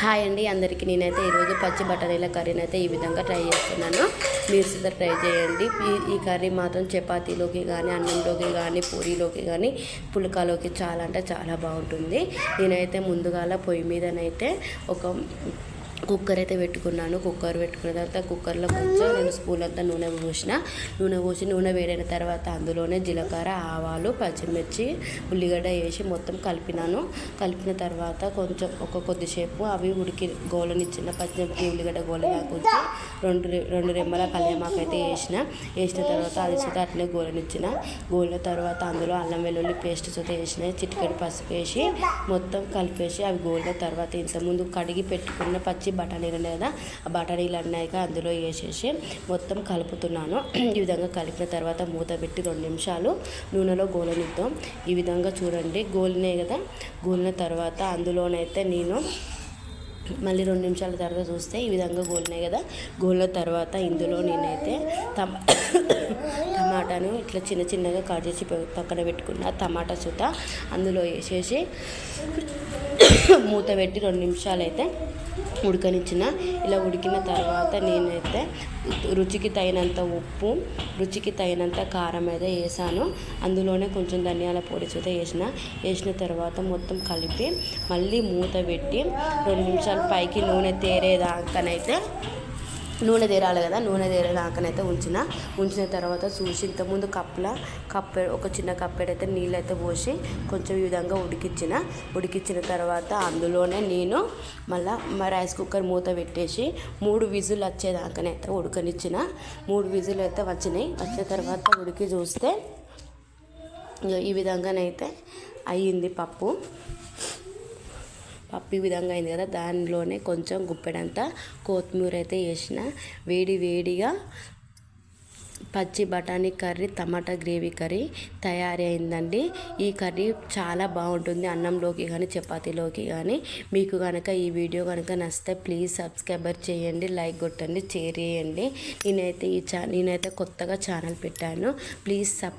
Hi అండి అందరికీ నేనైతే ఈరోజు పచ్చి బఠానీల కర్రీని అయితే ఈ విధంగా ట్రై చేస్తున్నాను. మీరు సిద్ధ ట్రై చేయండి. ఈ ఈ కర్రీ మాత్రం చపాతీలోకి కానీ అన్నంలోకి కానీ పూరీలోకి కానీ పుల్కాలోకి చాలా అంటే చాలా బాగుంటుంది. నేనైతే ముందుగాల పొయ్యి మీదనైతే ఒక కుక్కర్ అయితే పెట్టుకున్నాను. కుక్కర్ పెట్టుకున్న తర్వాత కుక్కర్లో కొంచెం రెండు స్పూన్లు అంతా నూనె పోసిన. నూనె పోసి నూనె వేడైన తర్వాత అందులోనే జీలకర్ర ఆవాలు పచ్చిమిర్చి ఉల్లిగడ్డ వేసి మొత్తం కలిపినాను. కలిపిన తర్వాత కొంచెం ఒక కొద్దిసేపు అవి ఉడికి గోలనిచ్చిన పచ్చిమిర్చి ఉల్లిగడ్డ గోలనాకు వచ్చి రెండు రెండు రెమ్మల కళ్యామాకు అయితే వేసిన. వేసిన తర్వాత అది సుత అట్లే గోలనిచ్చిన. గోలిన తర్వాత అందులో అల్లం వెల్లుల్లి పేస్ట్ సుత వేసిన చిటికెడు పసుపు వేసి మొత్తం కలిపేసి అవి గోలిన తర్వాత ఇంతకుముందు కడిగి పెట్టుకున్న పచ్చి బఠానీలు ఉన్నాయి కదా ఆ బఠానీలు అన్నాయిగా అందులో వేసేసి మొత్తం కలుపుతున్నాను. ఈ విధంగా కలిపిన తర్వాత మూత పెట్టి రెండు నిమిషాలు నూనెలో గోలనిద్దాం. ఈ విధంగా చూడండి గోలినాయి కదా. గోలిన తర్వాత అందులోనైతే నేను మళ్ళీ రెండు నిమిషాల తర్వాత చూస్తే ఈ విధంగా గోలినాయి కదా. గోలిన తర్వాత ఇందులో నేనైతే టమా టమాటాను ఇట్లా చిన్న చిన్నగా కట్ చేసి పక్కన పెట్టుకున్న టమాటా సుత అందులో వేసేసి మూత పెట్టి రెండు నిమిషాలు అయితే ఉడకనిచ్చిన. ఇలా ఉడికిన తర్వాత నేనైతే రుచికి తగినంత ఉప్పు రుచికి తగినంత కారం అయితే వేసాను. అందులోనే కొంచెం ధనియాల పొడి సుత వేసిన. వేసిన తర్వాత మొత్తం కలిపి మళ్ళీ మూత పెట్టి రెండు నిమిషాలు పైకి నూనె తేరేదాకనైతే నూనె తేరాలి కదా నూనె తేరేదాకనైతే ఉంచిన. ఉంచిన తర్వాత చూసి ఇంతకుముందు కప్పుల కప్పె ఒక చిన్న కప్పెడైతే నీళ్ళైతే పోసి కొంచెం ఈ విధంగా ఉడికిచ్చిన. ఉడికిచ్చిన తర్వాత అందులోనే నేను మళ్ళా రైస్ కుక్కర్ మూత పెట్టేసి మూడు విజులు వచ్చేదాకనైతే ఉడకనిచ్చిన. మూడు విజులు అయితే వచ్చినాయి. వచ్చిన తర్వాత ఉడికి చూస్తే ఈ విధంగానైతే అయ్యింది పప్పు. పప్పు ఈ విధంగా అయింది కదా దానిలోనే కొంచెం గుప్పెడంతా కొత్తిమీర అయితే వేసిన. వేడి వేడిగా పచ్చి బఠానీ కర్రీ టమాటా గ్రేవీ కర్రీ తయారీ అయిందండి. ఈ కర్రీ చాలా బాగుంటుంది అన్నంలోకి కానీ చపాతీలోకి కానీ. మీకు కనుక ఈ వీడియో కనుక నచ్చితే ప్లీజ్ సబ్స్క్రైబర్ చేయండి లైక్ కొట్టండి షేర్ చేయండి. నేనైతే ఈ ఛా నేనైతే కొత్తగా ఛానల్ పెట్టాను. Please support